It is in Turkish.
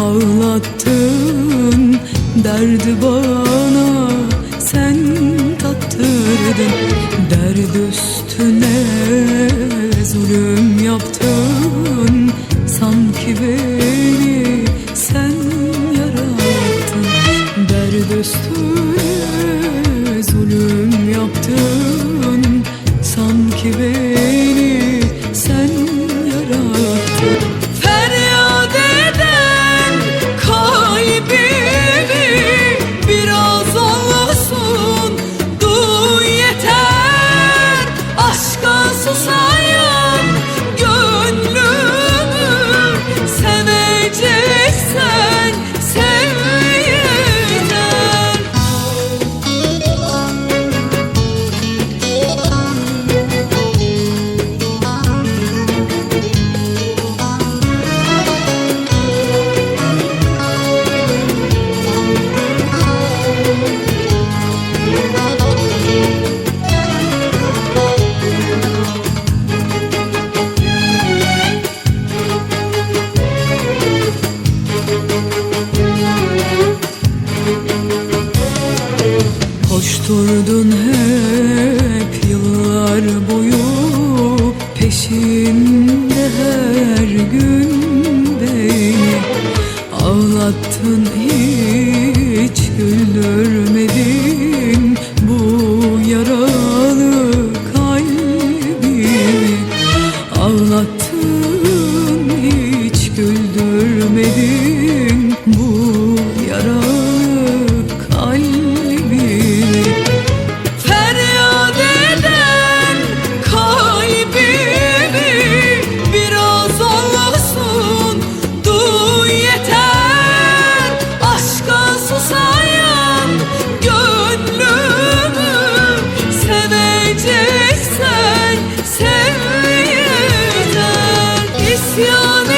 ağlattın. Derdi bana sen tattırdın. Derd üstüne zulüm yaptın. Sanki beni sen yarattın. Derd üstüne zulüm yaptın. Sanki beni Koşturdun hep yıllar boyu Peşinde her gün beni. Ağlattın hiç güldürmedin camino de